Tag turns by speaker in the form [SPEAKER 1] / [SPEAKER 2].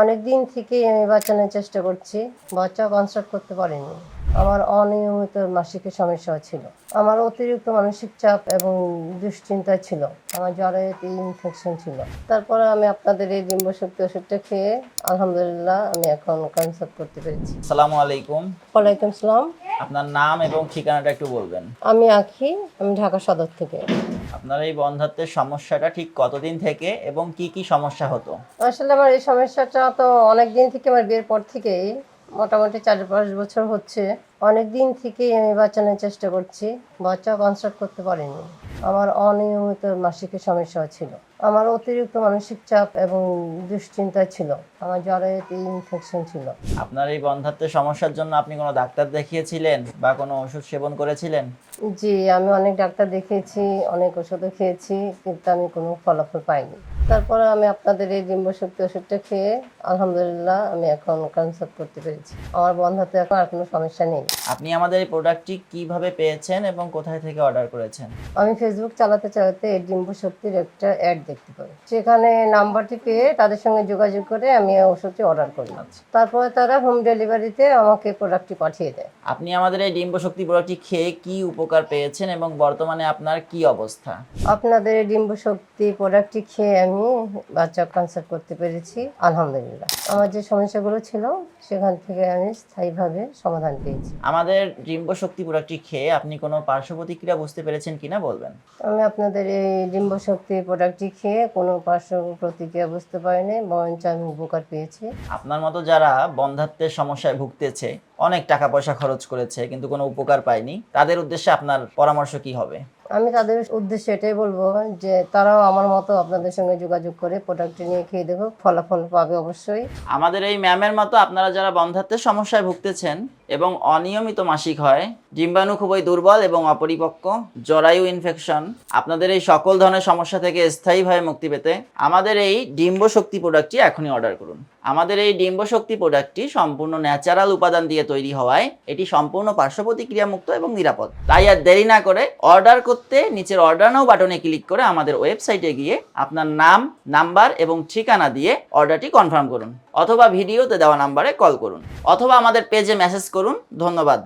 [SPEAKER 1] অনেক দিন থেকেই আমি বাঁচানোর চেষ্টা করছি বাচ্চা কনসার্ট করতে পারিনি। আমার অনিয়মিত মাসিকের সমস্যা ছিল। আমার অতিরিক্ত মানসিক চাপ এবং দুশ্চিন্তা ছিল। আমার জ্বরে ইনফেকশন ছিল। তারপরে আমি আপনাদের এই ডিম্ব শক্তি ওষুধটা খেয়ে আলহামদুলিল্লাহ আমি এখন কনসাল্ট করতে পেরেছি।
[SPEAKER 2] আসসালামু আলাইকুম।
[SPEAKER 1] ওয়ালাইকুম সালাম।
[SPEAKER 2] আপনার নাম এবং ঠিকানাটা একটু বলবেন।
[SPEAKER 1] আমি আখি আমি ঢাকা সদর থেকে।
[SPEAKER 2] আপনার এই বন্ধাত্বের সমস্যাটা ঠিক কতদিন থেকে এবং কি কি সমস্যা হতো?
[SPEAKER 1] আসলে আমার এই সমস্যাটা তো অনেক দিন থেকে আমার বিয়ের পর থেকেই। মোটামুটি চার পাঁচ বছর হচ্ছে। অনেক দিন থেকেই আমি বাঁচানোর চেষ্টা করছি। বাচ্চা কনস্ট্রাক্ট করতে পারিনি। আমার অনিয়মিত মাসিকের সমস্যা ছিল। আমার অতিরিক্ত মানসিক চাপ এবং দুশ্চিন্তা ছিল। আমার জ্বরে ইনফেকশন ছিল।
[SPEAKER 2] আপনার এই বন্ধাত্বের সমস্যার জন্য আপনি কোনো ডাক্তার দেখিয়েছিলেন বা কোনো ওষুধ সেবন করেছিলেন?
[SPEAKER 1] জি আমি অনেক ডাক্তার দেখিয়েছি অনেক ওষুধও খেয়েছি কিন্তু আমি কোনো ফলাফল পাইনি। তারপরে আমি আপনাদের এই ডিম্ব শক্তি ওষুধটা খেয়ে আলহামদুলিল্লাহ আমি এখন কনসাল্ট করতে পেরেছি। আমার বন্ধাতে এখন আর কোনো সমস্যা নেই।
[SPEAKER 2] আপনি আমাদের এই প্রোডাক্টটি কীভাবে পেয়েছেন এবং কোথায় থেকে অর্ডার করেছেন?
[SPEAKER 1] আমি ফেসবুক চালাতে চালাতে এই ডিম্ব শক্তির একটা অ্যাড দেখতে পাই। সেখানে নাম্বারটি পেয়ে তাদের সঙ্গে যোগাযোগ করে আমি এই ওষুধটি অর্ডার করি। তারপরে তারা হোম ডেলিভারিতে আমাকে প্রোডাক্টটি পাঠিয়ে দেয়।
[SPEAKER 2] আপনি আমাদের এই ডিম্ব শক্তি প্রোডাক্টটি খেয়ে কি উপকার পেয়েছেন এবং বর্তমানে আপনার কি অবস্থা?
[SPEAKER 1] আপনাদের এই ডিম্ব শক্তি প্রোডাক্টটি খেয়ে আমি বাচ্চা কনসাল্ট করতে পেরেছি আলহামদুলিল্লাহ। আমার যে সমস্যাগুলো ছিল সেখান থেকে আমি স্থায়ীভাবে সমাধান পেয়েছি।
[SPEAKER 2] আমাদের ডিম্ব শক্তি প্রোডাক্টটি খেয়ে আপনি কোনো পার্শ্ব প্রতিক্রিয়া বুঝতে পেরেছেন কিনা বলবেন?
[SPEAKER 1] আমি আপনাদের এই ডিম্ব শক্তি প্রোডাক্টটি খেয়ে কোনো পার্শ্ব প্রতিক্রিয়া বুঝতে পারিনি বরঞ্চ আমি উপকার পেয়েছি।
[SPEAKER 2] আপনার মতো যারা বন্ধাত্বের সমস্যায় ভুগতেছে অনেক টাকা পয়সা খরচ করেছে কিন্তু কোনো উপকার পায়নি। তাদের উদ্দেশ্যে আপনার পরামর্শ কি হবে?
[SPEAKER 1] আমি তাদের উদ্দেশ্যে এটাই বলব যে তারাও আমার মতো আপনাদের সঙ্গে যোগাযোগ করে প্রোডাক্টটি নিয়ে খেয়ে দেখো ফলাফল পাবে অবশ্যই।
[SPEAKER 2] আমাদের এই ম্যামের মতো আপনারা যারা বন্ধাত্বের সমস্যায় ভুগতেছেন এবং অনিয়মিত মাসিক হয়। ডিম্বাণু খুবই দুর্বল এবং অপরিপক্ক, জরায়ু ইনফেকশন আপনাদের এই সকল ধরনের সমস্যা থেকে স্থায়ীভাবে মুক্তি পেতে আমাদের এই ডিম্ব শক্তি প্রোডাক্টটি এখনই অর্ডার করুন। আমাদের এই ডিম্ব শক্তি প্রোডাক্টটি সম্পূর্ণ ন্যাচারাল উপাদান দিয়ে তৈরি হওয়ায় এটি সম্পূর্ণ পার্শ্ব প্রতিক্রিয়া মুক্ত এবং নিরাপদ। তাই আর দেরি না করে অর্ডার করতে নিচের অর্ডার নাও বাটনে ক্লিক করে আমাদের ওয়েবসাইটে গিয়ে আপনার নাম নাম্বার এবং ঠিকানা দিয়ে অর্ডারটি কনফার্ম করুন। অথবা ভিডিওতে দেওয়া নাম্বারে কল করুন। অথবা আমাদের পেজে মেসেজ করুন। ধন্যবাদ।